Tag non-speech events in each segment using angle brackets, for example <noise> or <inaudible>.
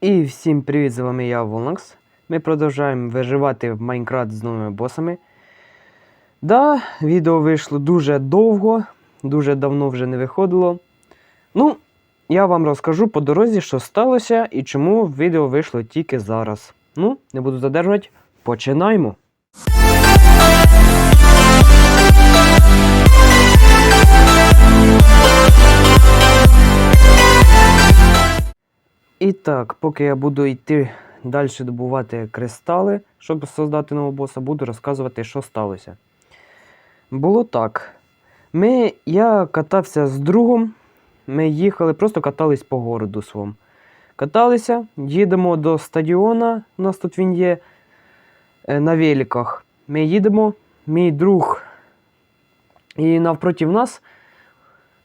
І всім привіт, з вами я Волнокс. Ми продовжуємо виживати в Майнкрафт з новими босами. Да, відео вийшло дуже довго, дуже давно вже не виходило. Ну, я вам розкажу по дорозі, що сталося і чому відео вийшло тільки зараз. Ну, не буду задержувати, починаємо. І так, поки я буду йти далі добувати кристали, щоб создати нового боса, буду розказувати, що сталося. Було так. Ми, я катався з другом. Ми їхали, просто катались по городу своєму. Каталися, їдемо до стадіона, у нас тут він є е, на великах. Ми їдемо, мій друг, і навпроти нас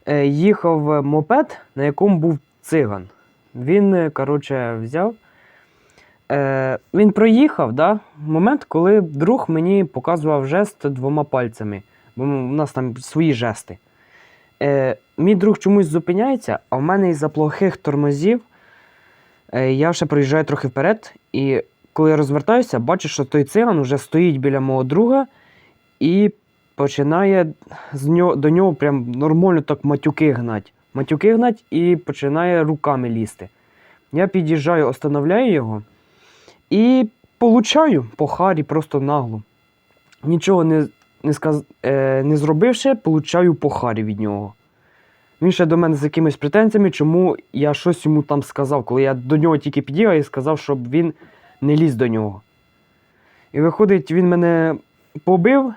е, їхав мопед, на якому був циган. Він, е, коротше, взяв. Е, він проїхав, да, момент, коли друг мені показував жест двома пальцями. Бо у нас там свої жести. Е, мій друг чомусь зупиняється, а в мене із-за плохих тормозів е, я ще проїжджаю трохи вперед. І коли я розвертаюся, бачу, що той циган вже стоїть біля мого друга і починає з нього, до нього прям нормально так матюки гнать. Матюки гнать і починає руками лізти. Я під'їжджаю, остановляю його і получаю по харі просто нагло. Нічого не, не, сказ... е, не зробивши, получаю по харі від нього. Він ще до мене з якимись претензіями, чому я щось йому там сказав, коли я до нього тільки під'їхав і сказав, щоб він не ліз до нього. І виходить, він мене побив,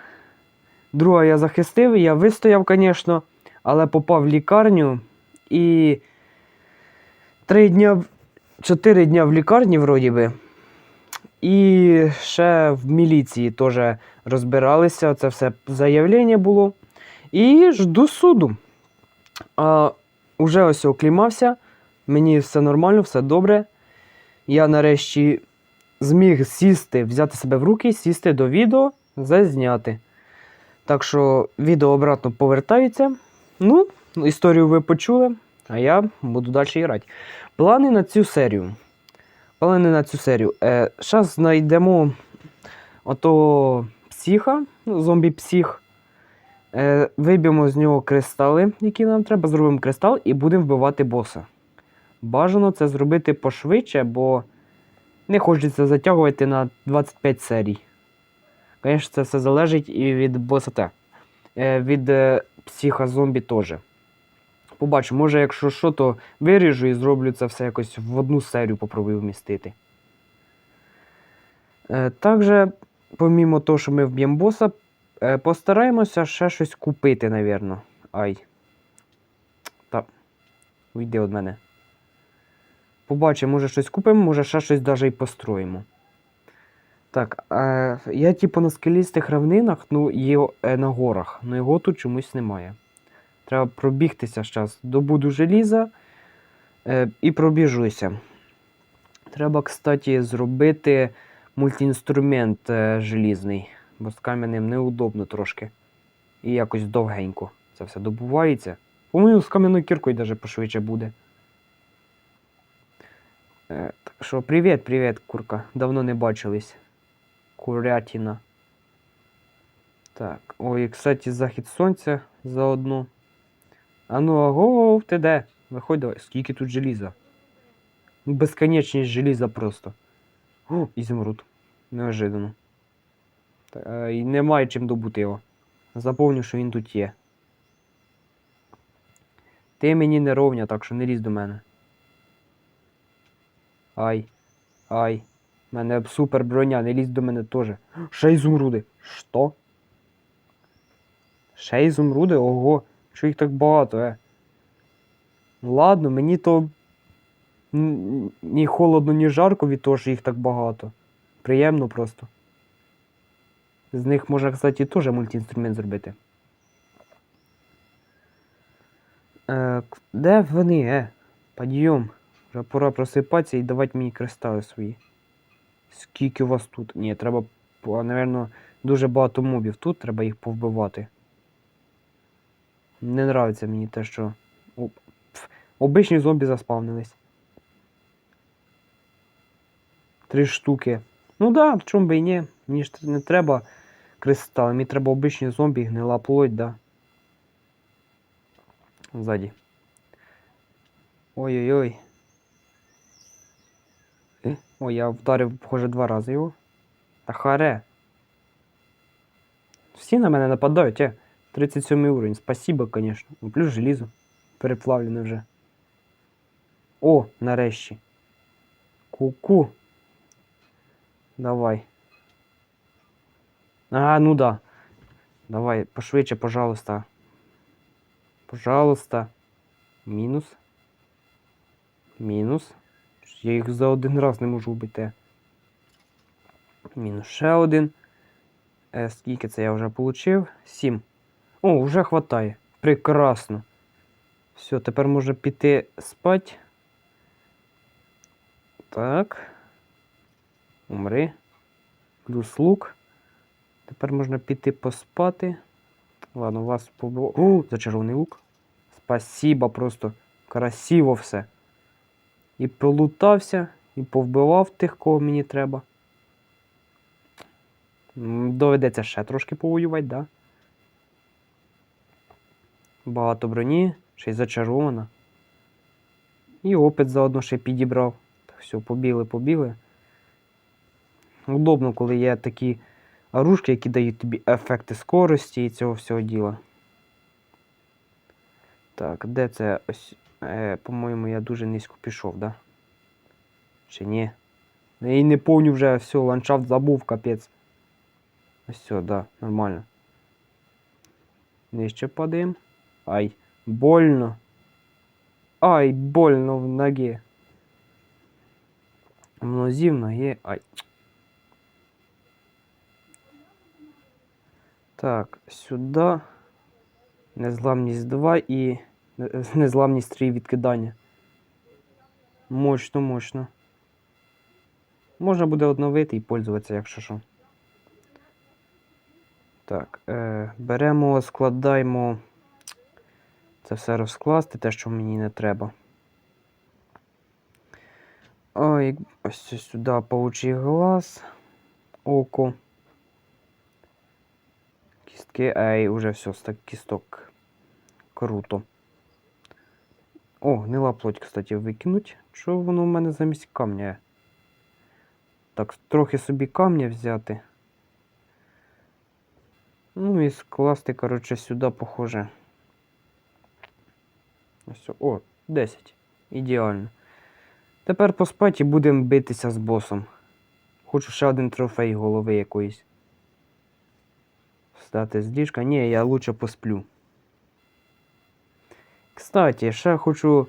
друга я захистив, я вистояв, звісно, але попав в лікарню і три дня, чотири дня в лікарні, вроді би. І ще в міліції теж розбиралися, це все заявлення було. І жду суду. А, Уже ось оклімався, мені все нормально, все добре. Я нарешті зміг сісти, взяти себе в руки, сісти до відео, зазняти. Так що відео обратно повертається. Ну, історію ви почули, а я буду далі грати. Плани на цю серію. Плани на цю серію. Е, Зараз знайдемо ото психа, ну, зомбі-псих. Е, виб'ємо з нього кристали, які нам треба, зробимо кристал і будемо вбивати боса. Бажано це зробити пошвидше, бо не хочеться затягувати на 25 серій. Звісно, це все залежить і від боса Е, від е, психа зомбі теж. Побачу, може, якщо що, то виріжу і зроблю це все якось в одну серію попробую вмістити. Е, також, помімо того, що ми вб'ємо боса, е, постараємося ще щось купити, навірно. Ай. Та. Уйди від мене. Побачимо, може щось купимо, може ще щось навіть і построїмо. Так, е, я типу на скелістих равнинах, ну, є е, на горах, але його тут чомусь немає. Треба пробігтися зараз. Добуду желіза е, і пробіжуся. Треба, кстати, зробити мультиінструмент е, желізний, бо з кам'яним неудобно трошки. І якось довгенько це все добувається. По-моєму, з кам'яною кіркою навіть пошвидше буде. Е, так що, привіт, привіт, курка. Давно не бачились. Курятина. Так, ой, кстати, захід сонця заодно. А ну, агов, ти де? Виходь давай. Скільки тут желіза? Ну, Безконечність желіза просто. О, ізумруд. Неожиданно. Та, е, і немає чим добути його. Заповню, що він тут є. Ти мені не ровня, так що не лізь до мене. Ай. Ай. У мене супер броня, не лізь до мене теж. Ще ізумруди. Що? Ще ізумруди? Ого. Що їх так багато, е? Ладно, мені то ні холодно, ні жарко від того, що їх так багато. Приємно просто. З них можна, кстати, теж мультиінструмент зробити. Е, де вони, е? Підйом. Вже пора просипатися і давати мені кристали свої. Скільки у вас тут? Ні, треба, напевно, дуже багато мобів тут, треба їх повбивати. Не нравиться мені те, що. Обичні зомбі заспавнились. Три штуки. Ну да, чому би і ні. Мені ж не треба кристали, мені треба обичні зомбі, гнила плоть, да. Ззаді. Ой-ой-ой. Е? Ой, я вдарив, похоже, два рази його. Та харе. Всі на мене нападають, е. 37 уровень. Спасибо, конечно. Ну, Плюс желізо. Переплавлене вже. О, нарешті. Ку-ку. Давай. А, ну да. Давай, пошвидше, пожалуйста. Пожалуйста. Мінус. Мінус. Я їх за один раз не можу вбити. Мінус ще один. Е, скільки це я вже получив? Сім. О, вже хватає. Прекрасно. Все, тепер можна піти спать. Так. Умри. Плюс лук. Тепер можна піти поспати. Ладно, у вас побило. О, зачарований лук. Спасибо, просто красиво все. І полутався, і повбивав тих, кого мені треба. Доведеться ще трошки повоювати, да? Багато броні, ще й зачарована. І опит заодно ще підібрав. Так, все, побіли, побіли. Удобно, коли є такі оружки, які дають тобі ефекти скорості і цього всього діла. Так, де це ось. Е, по-моєму, я дуже низько пішов, да? Чи ні? Я і не помню вже все, ландшафт забув, капець. Ось все, да, нормально. Нижче падаємо. Ай, больно. Ай, больно в ноге. В нозі в ноге. Ай. Так, сюди. Незламність 2 і незламність <laughs> 3 відкидання. Мощно, мощно. Можна буде одновити і пользуватися, якщо що. Так, е, беремо, складаємо. Це все розкласти, те, що мені не треба. Ой, ось сюди паучий глаз, око. Кістки, ей, уже все, стак кісток. Круто. О, гнила плоть, кстати, викинуть. Що воно в мене замість камня? Так, трохи собі камня взяти. Ну і скласти, коротше, сюди, похоже. Ось, о, 10. Ідеально. Тепер поспать і будемо битися з босом. Хочу ще один трофей голови якоїсь. Встати з ліжка. Ні, я лучше посплю. Кстати, ще хочу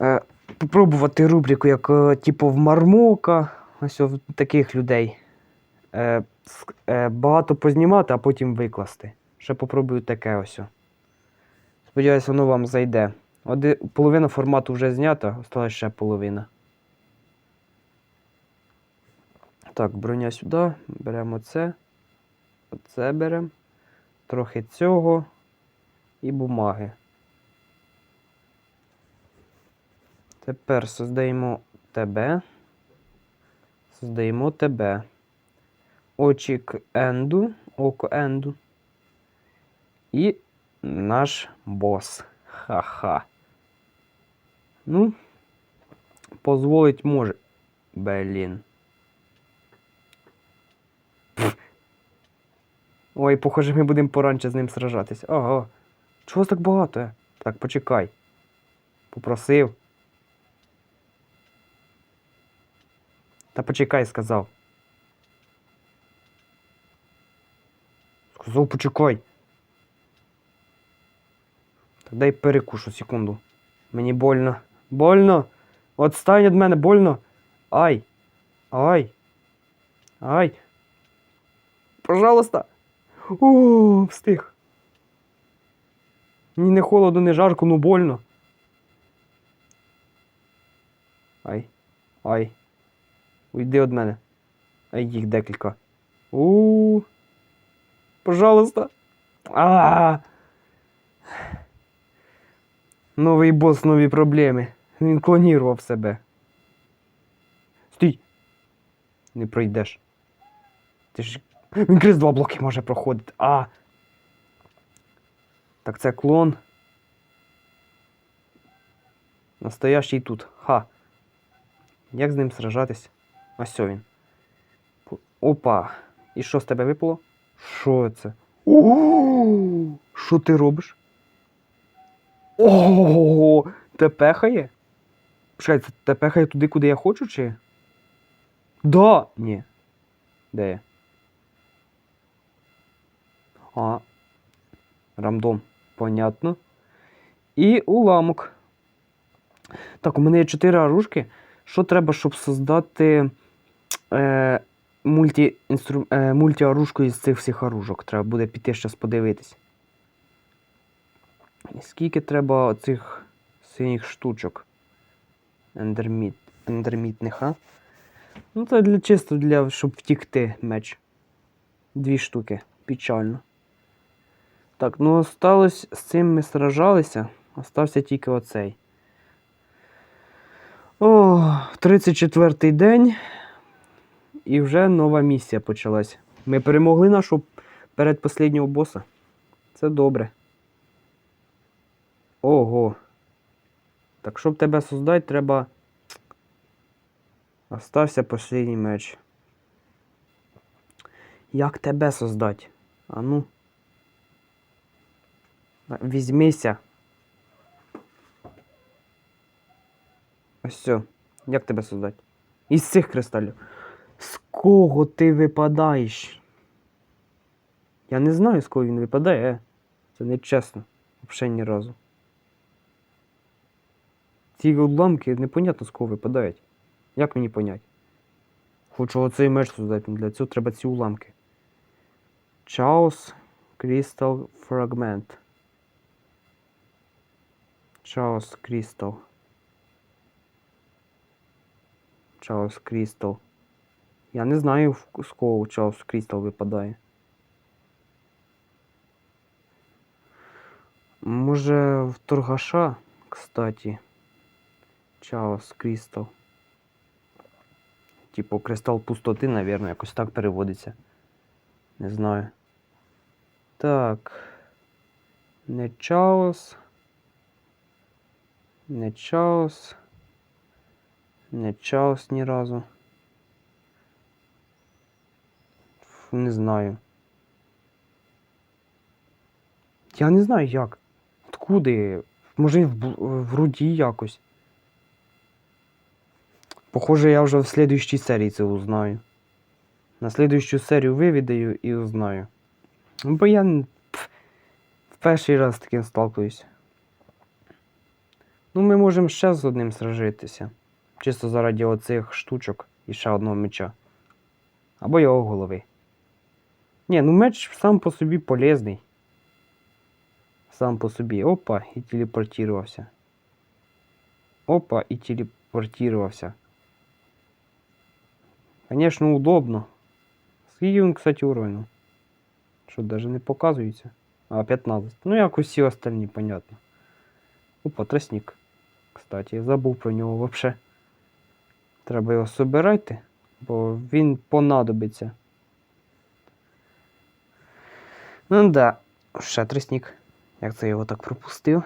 е, попробувати рубрику, як е, типу в Мармока. Ось в таких людей. Е, е, багато познімати, а потім викласти. Ще попробую таке ось. Сподіваюсь, воно вам зайде. Оди, половина формату вже знята, осталась ще половина. Так, броня сюди. Беремо це. Оце беремо. Трохи цього і бумаги. Тепер создаємо тебе. Создаємо тебе. Очік енду, око енду. І наш бос. Ха-ха. Ну, позволить може. Блін. Ой, похоже, ми будемо поранче з ним сражатись. Ага. Чого так багато? Так, почекай. Попросив. Та почекай, сказав. Сказав, почекай. Дай перекушу секунду. Мені больно. Больно. Отстань від мене, больно. Ай. Ай. Ай. Пожалуйста. О, встиг. Мені не холодно, не жарко, ну больно. Ай. Ай. Уйди від мене. Ай, їх декілька. У. Пожалуйста. А. Новий бос, нові проблеми. Він клонірував себе. Стій! Не пройдеш. Ти ж. Він крізь два блоки може проходити. А! Так це клон. Настоящий тут. Ха. Як з ним сражатись? Ось він. Опа. І що з тебе випало? Що це? О, Що ти робиш? Ого! Те пехає? Чекай, те пехає туди, куди я хочу, чи? Да! Ні. Де я? А. Рандом. Понятно. І уламок. Так, у мене є 4 оружки. Що треба, щоб создати е, мульті, інстру, е, мультіоружку із цих всіх оружок? Треба буде піти щас подивитись. Скільки треба цих синіх штучок? Ендерміт, ендермітних, а? Ну, це для, чисто для, щоб втікти меч. Дві штуки. Печально. Так, ну осталось з цим ми сражалися. Остався тільки оцей. О, 34-й день. І вже нова місія почалась. Ми перемогли нашого передпосліднього боса. Це добре. Ого. Так, щоб тебе создати, треба. Остався последній меч. Як тебе создати? А ну. Візьмися. Ось все. Як тебе создати? Із цих кристалів. З кого ти випадаєш? Я не знаю, з кого він випадає. Е. Це не чесно. Взагалі ні разу. Ці уламки непонятно з кого випадають. Як мені понять? Хочу оцей меч создати, для цього треба ці уламки. Chaos Crystal Fragment. Chaos Crystal. Chaos Crystal. Я не знаю, з кого Chaos Crystal випадає. Може в торгаша, кстати. Chaos Crystal. Типу кристал пустоти, наверное, якось так переводиться. Не знаю. Так. Не Chaos. Не Chaos. Не Chaos ні разу. Фу, Не знаю. Я не знаю як. Откуди? Може в, в руді якось. Похоже, я вже в слідуючій серії це узнаю. На слідуючу серію вивідаю і узнаю. Ну, Бо я в перший раз таким сталкуюсь. Ну, ми можемо ще з одним сражитися. Чисто заради оцих штучок і ще одного меча. Або його голови. Ні, ну меч сам по собі полезний. Сам по собі. Опа, і телепортувався. Опа, і телепортувався. Конечно, удобно. Скільки він, кстати, уровень? Що, даже не показується? А, 15. Ну, як усі остальні, понятно. Опа, тростник. Кстати, я забув про нього вообще. Треба його собирати, бо він понадобиться. Ну да, ще тростник. Як це його так пропустив?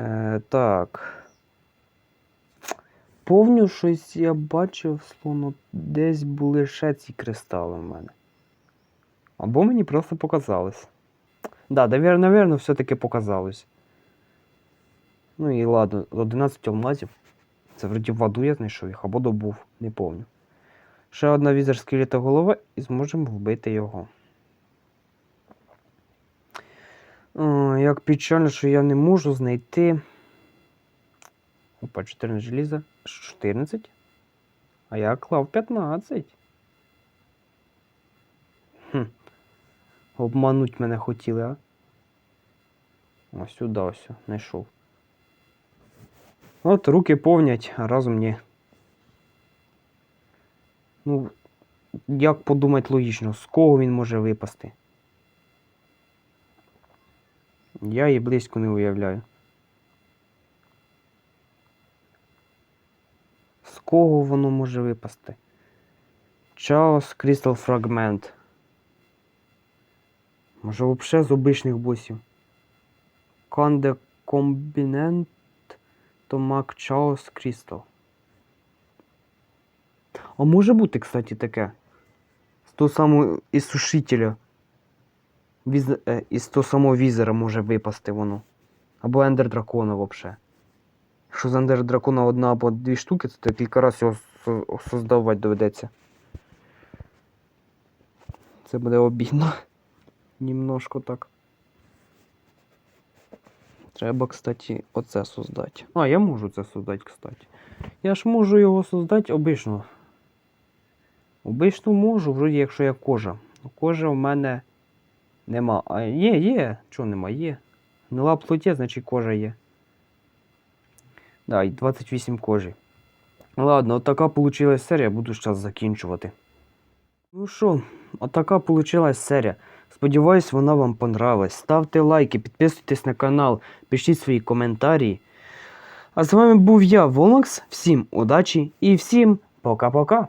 Е, так. Повню щось я бачив, словно десь були ще ці кристали в мене. Або мені просто показалось. Да, наверно, все-таки показалось. Ну і ладно, 11 алмазів. Це вроді в воду я знайшов їх, або добув, не помню. Ще одна візер скелета голова і зможемо вбити його. О, як печально, що я не можу знайти. Опа, 14 желіза. 14. А я клав 15. Хм. Обмануть мене хотіли, а? Ось сюди ось знайшов. От руки повнять, а разом ні. Ну, як подумати логічно, з кого він може випасти? Я і близько не уявляю. Кого воно може випасти? Chaos Crystal Fragment. Може взагалі з обичних босів. Комбінент то Мак Chaos Crystal. А може бути, кстати, таке. З того самого із сушителя. Віз... Е, із того самого візера може випасти воно. Або Ендер Дракона взагалі. Якщо з Дракона одна або дві штуки, то кілька разів його создавати доведеться. Це буде обідно. Німножко так. Треба, кстати, оце создати. А, я можу це создати, кстати. Я ж можу його создати обично. Обично можу, вроді, якщо я кожа. Ну, Кожа в мене нема. А є, є. Чого нема? Є. Гнила плоті, значить кожа є. Да, і 28 кожі. Ладно, от така получилась серія, буду зараз закінчувати. Ну що, отака вийшла серія. Сподіваюсь, вона вам понравилась. Ставте лайки, підписуйтесь на канал, пишіть свої коментарі. А з вами був я, Волокс. Всім удачі і всім пока-пока.